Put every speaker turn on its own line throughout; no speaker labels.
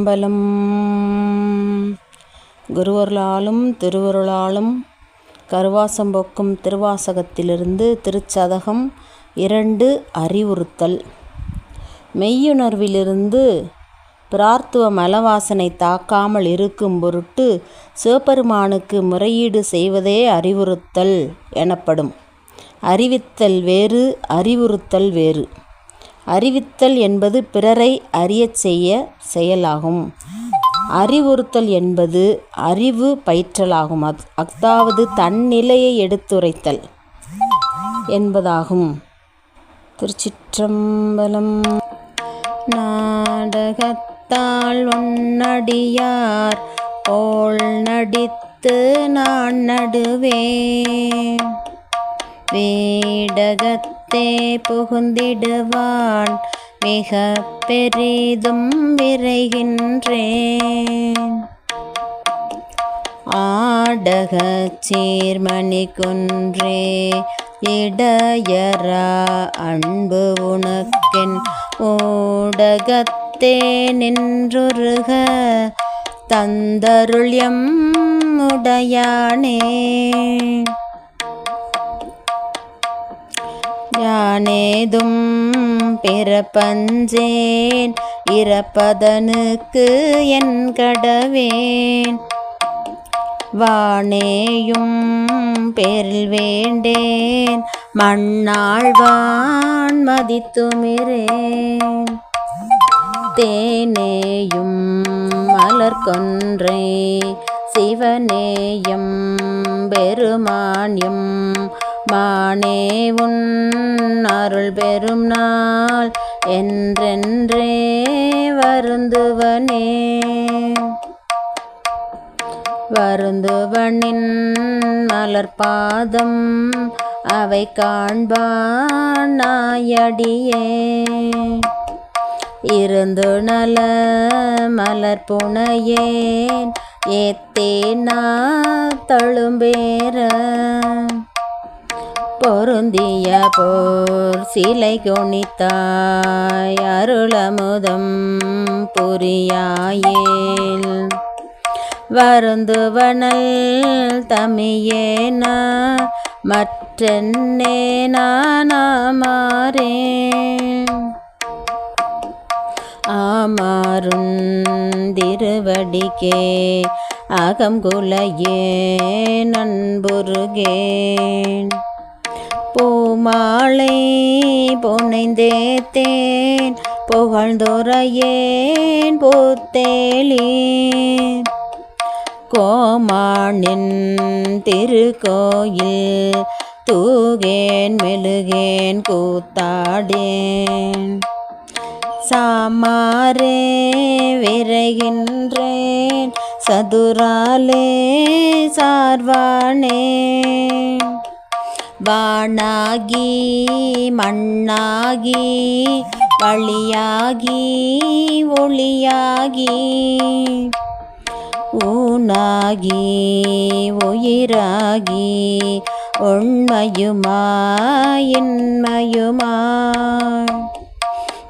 திருச்சிற்றம்பலம் குருவருளாலும் திருவருளாலும் கருவாசம்போக்கும் திருவாசகத்திலிருந்து திருச்சதகம் இரண்டு அறிவுறுத்தல். மெய்யுணர்விலிருந்து பிரார்த்துவ மலவாசனை தாக்காமல் இருக்கும் பொருட்டு சிவபெருமானுக்கு முறையீடு செய்வதே அறிவுறுத்தல் எனப்படும். அறிவித்தல் வேறு அறிவுறுத்தல் வேறு. அறிவித்தல் என்பது பிறரை அறியச் செய்ய செயலாகும். அறிவுறுத்தல் என்பது அறிவு பயிற்றலாகும். அத் அதாவது தன்னிலையை எடுத்துரைத்தல் என்பதாகும். திருச்சிற்றம்பலம் நாடகத்தால் உன்னடியார் போல் நடித்து நான் வேடகத் வேடகத்தே புகுந்திடுவான். மிக பெரிதும் விரைகின்றேன். ஆடக சீர்மணி குன்றே இடையரா அன்பு உனக்கென். ஊடகத்தே நின்றுருக தந்தருள்யம் உடையானே. யானேதும் பிறப்பஞ்சேன் இறப்பதனுக்கு என் கடவேன். வானேயும் பேரில் வேண்டேன் மண்ணாழ்வான் மதித்துமிரேன். தேனேயும் மலர்கொன்றை சிவனேயம் பெருமான்யம் மானே உன் அருள் பெரும் நாள் என்றென்றே வருந்துவனே. வருந்துவனின் மலர்பாதம் அவை காண்பான் நாயடியே. இருந்து நல மலர் புனையேன் ஏத்தேனா தழும்பேற. பொருந்திய போர் சிலை கொணித்தாய் அருளமுதம் புரியாயேல். வருந்துவனல் தமியேனா மற்றென்னே நானாமாறே ஆமாறும் திருவடிக்கே அகங்குலையே நண்புருகேன். பூமாலை புனைந்தேத்தேன். புகழ்ந்துரையேன் பூத்தேலீர் கோமானின் திருக்கோயில் தூகேன் மெழுகேன் கூத்தாடேன். சாமாரே விரைகின்றேன் சதுராலே சார்வானேன். வானாகி மண்ணாகி வழியாகி ஒளியாகி. ஊனாகி உயிராகி உண்மையுமாயின்மையுமாய்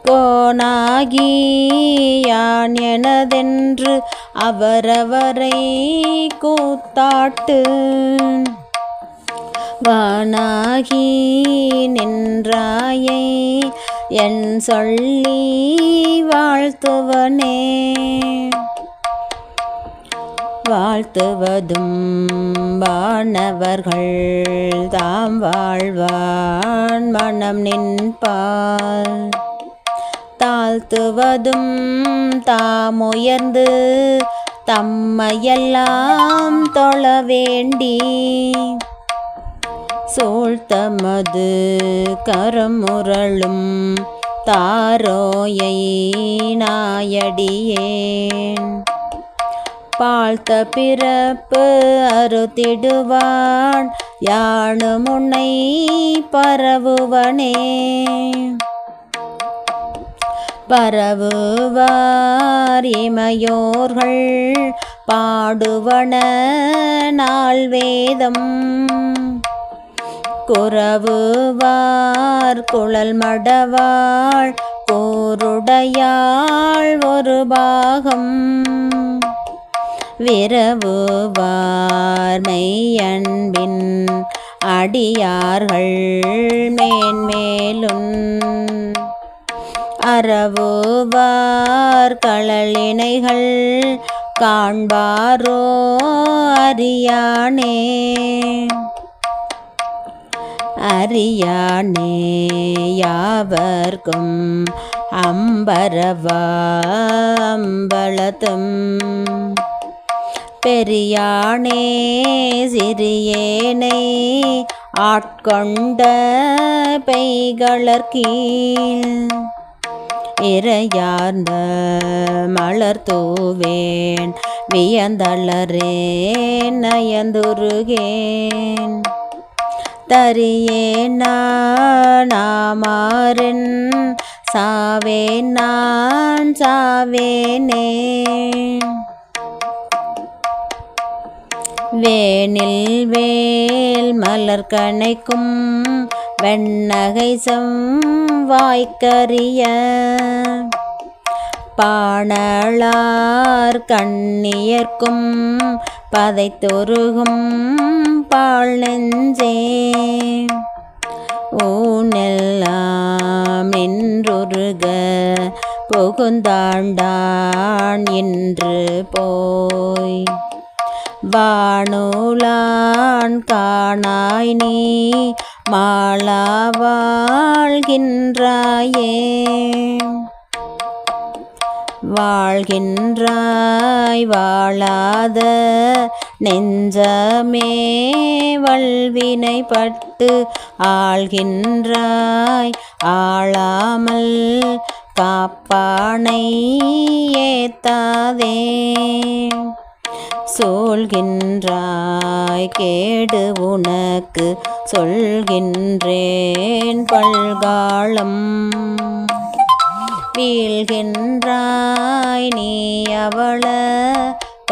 கோனாகி யான் எனதென்று அவரவரை கூத்தாட்டு. வானாகி நின்றாயை என் சொல்லி வாழ்த்துவனே. வாழ்த்துவதும் வானவர்கள் தாம் வாழ்வான் மனம் நின்பால் தாழ்த்துவதும் தாம் உயர்ந்து தம்மையெல்லாம் தொழ வேண்டி சூழ்த்தமது கரமுரளும் தாரோயை நாயடியேன். பாழ்த்த பிறப்பு அறுத்திடுவான் யானு முன்னை பரவுவனே. பரவுவார் இமையோர்கள் பாடுவன நாள் வேதம். குறவுவார் குழல் மடவாள் போருடையாள் ஒரு பாகம். விரவுவார் மெய்யன்பின் அடியார்கள் மேன்மேலும். அறவுவார் களலினைகள் காண்பாரோ அறியானே. அறியானே யாவர்க்கும் அம்பரவாம்பளத்தும் பெரியானே சிறியேனை ஆட்கொண்ட பெய்களற்கீழ் இறையார்ந்த மலர் தூவேன் வியந்தளரேன் நயந்துருகேன். தரியேன் நாமாறன். சாவேன் நான் சாவேனே. வேனில் வேல் மலர் கணைக்கும் வெண்ணகை செவ்வாய்க்கரிய. பாணளார் கண்ணியர்க்கும் பதைத்தொருகும் பால் நெஞ்சே புகுந்தாண்டான் என்று போய். வானூலான் காணாய் நீ மாலா வாழ்கின்றாயே. வாழ்கின்றாய் வாழாத நெஞ்சமே வல்வினைப்பட்டு ஆள்கின்றாய். ஆளாமல் காப்பானை ஏத்தாதே. சொல்கின்றாய் கேடு உனக்கு சொல்கின்றேன் பல்காலம். வீழ்கின்றாய் நீ அவள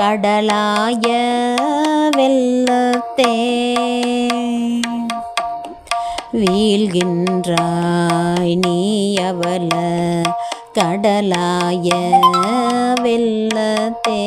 கடலாய வெள்ளத்தே வீழ்கின்றாய் நீ அவள கடலாய வெள்ளத்தே